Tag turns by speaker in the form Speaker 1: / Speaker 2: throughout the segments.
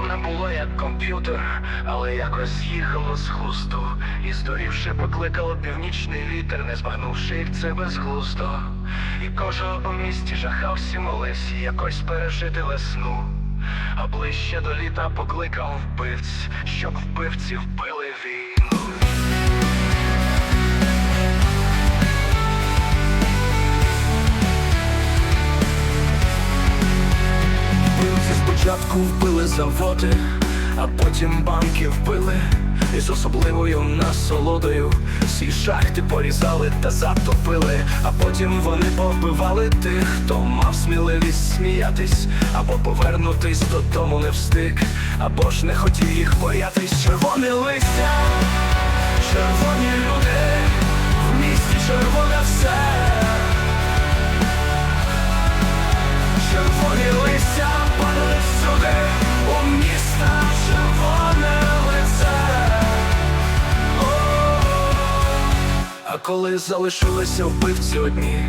Speaker 1: не було як комп'ютер, але якось з'їхало з хусту. І здорівши, покликало північний вітер, не збагнувши, як це безглуздо. І кожен у місті жахався молесі, якось пережити весну. А ближче до літа покликав вбивць, щоб вбивці вбили війну. Спочатку вбили заводи, а потім банки вбили. І з особливою насолодою всі шахти порізали та затопили, а потім вони побивали тих, хто мав сміливість сміятись, або повернутись додому не встиг, або ж не хотів їх боятись. Червоне листя, червоні люди, Листя падали всюди, у міста червоне лице. А коли залишилися вбивці одні,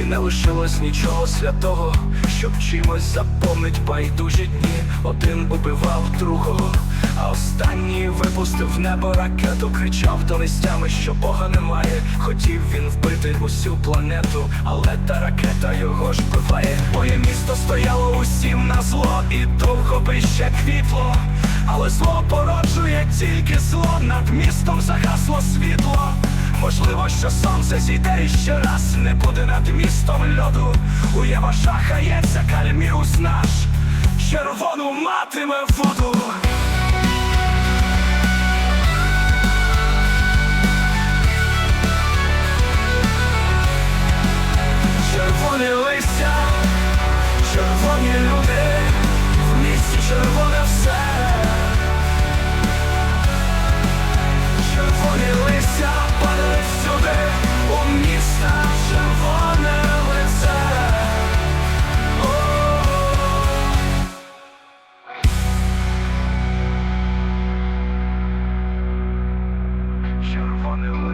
Speaker 1: і не лишилось нічого святого, щоб чимось заповнить байдужі дні, один убивав другого, а останній випустив в небо ракету, кричав до листями, що Бога немає. Хотів він вбити усю планету, але та ракета його ж вбиває. Моє місто стояло усім на зло, і довго би ще квітло. Але зло породжує тільки зло, над містом загасло світло. Можливо, що сонце зійде і ще раз не буде над містом льоду. У шахається, хається кальміус наш, червону матиме воду.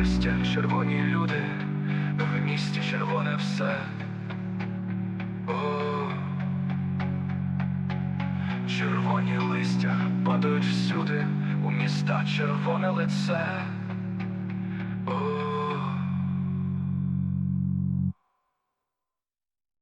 Speaker 1: Листя, червоні люди, в місті червоне все. Червоні листя падають всюди, у міста червоне лице.